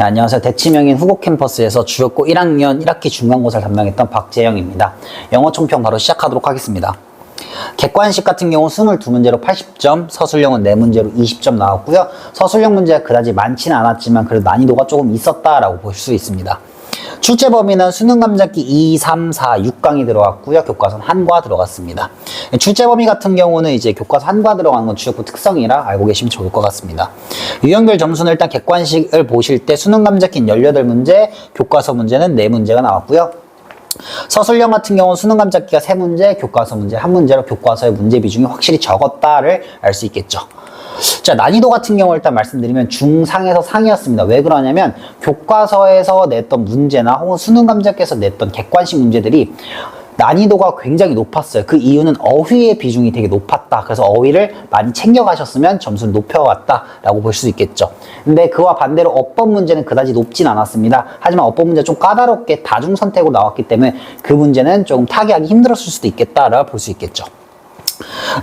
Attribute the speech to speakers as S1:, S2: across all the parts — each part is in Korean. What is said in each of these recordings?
S1: 안녕하세요. 대치명인 후곡 캠퍼스에서 주역고 1학년 1학기 중간고사를 담당했던 박재영입니다. 영어 총평 바로 시작하도록 하겠습니다. 객관식 같은 경우 22문제로 80점, 서술형은 4문제로 20점 나왔고요. 서술형 문제가 그다지 많지는 않았지만 그래도 난이도가 조금 있었다라고 볼 수 있습니다. 출제 범위는 수능 감잡기 2, 3, 4, 6강이 들어갔고요. 교과서는 한과 들어갔습니다. 출제 범위 같은 경우는 이제 교과서 한과 들어가는 건 주역부 특성이라 알고 계시면 좋을 것 같습니다. 유형별 점수는 일단 객관식을 보실 때 수능 감잡기 18문제, 교과서 문제는 4문제가 나왔고요. 서술형 같은 경우는 수능 감잡기가 3문제, 교과서 문제 1문제로 교과서의 문제 비중이 확실히 적었다를 알 수 있겠죠. 자, 난이도 같은 경우 일단 말씀드리면 중상에서 상이었습니다. 왜 그러냐면 교과서에서 냈던 문제나 혹은 수능 감독께서 냈던 객관식 문제들이 난이도가 굉장히 높았어요. 그 이유는 어휘의 비중이 되게 높았다. 그래서 어휘를 많이 챙겨가셨으면 점수를 높여왔다라고 볼 수 있겠죠. 근데 그와 반대로 어법 문제는 그다지 높진 않았습니다. 하지만 어법 문제 좀 까다롭게 다중 선택으로 나왔기 때문에 그 문제는 조금 타개하기 힘들었을 수도 있겠다라고 볼 수 있겠죠.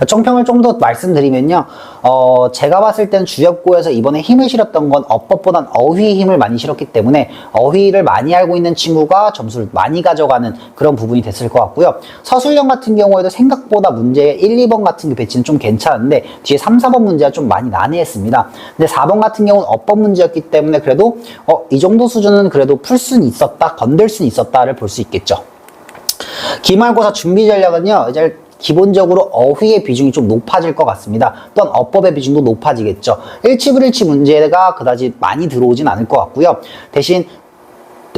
S1: 총평을 좀 더 말씀드리면요. 어, 제가 봤을 때는 주역고에서 이번에 힘을 실었던 건 어법보단 어휘에 힘을 많이 실었기 때문에 어휘를 많이 알고 있는 친구가 점수를 많이 가져가는 그런 부분이 됐을 것 같고요. 서술형 같은 경우에도 생각보다 문제 1, 2번 같은 게 배치는 좀 괜찮은데 뒤에 3, 4번 문제가 좀 많이 난해했습니다. 근데 4번 같은 경우는 어법 문제였기 때문에 그래도 어, 이 정도 수준은 그래도 풀 수는 있었다, 건들 수는 있었다를 볼 수 있겠죠. 기말고사 준비 전략은요, 이제 기본적으로 어휘의 비중이 좀 높아질 것 같습니다. 또한 어법의 비중도 높아지겠죠. 일치불일치 문제가 그다지 많이 들어오진 않을 것 같고요. 대신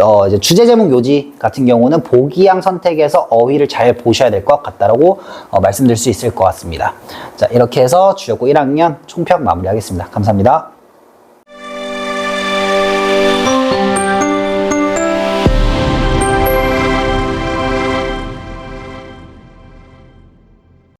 S1: 어, 주제 제목 요지 같은 경우는 보기양 선택에서 어휘를 잘 보셔야 될 것 같다라고 어, 말씀드릴 수 있을 것 같습니다. 자, 이렇게 해서 주역고 1학년 총평 마무리하겠습니다. 감사합니다.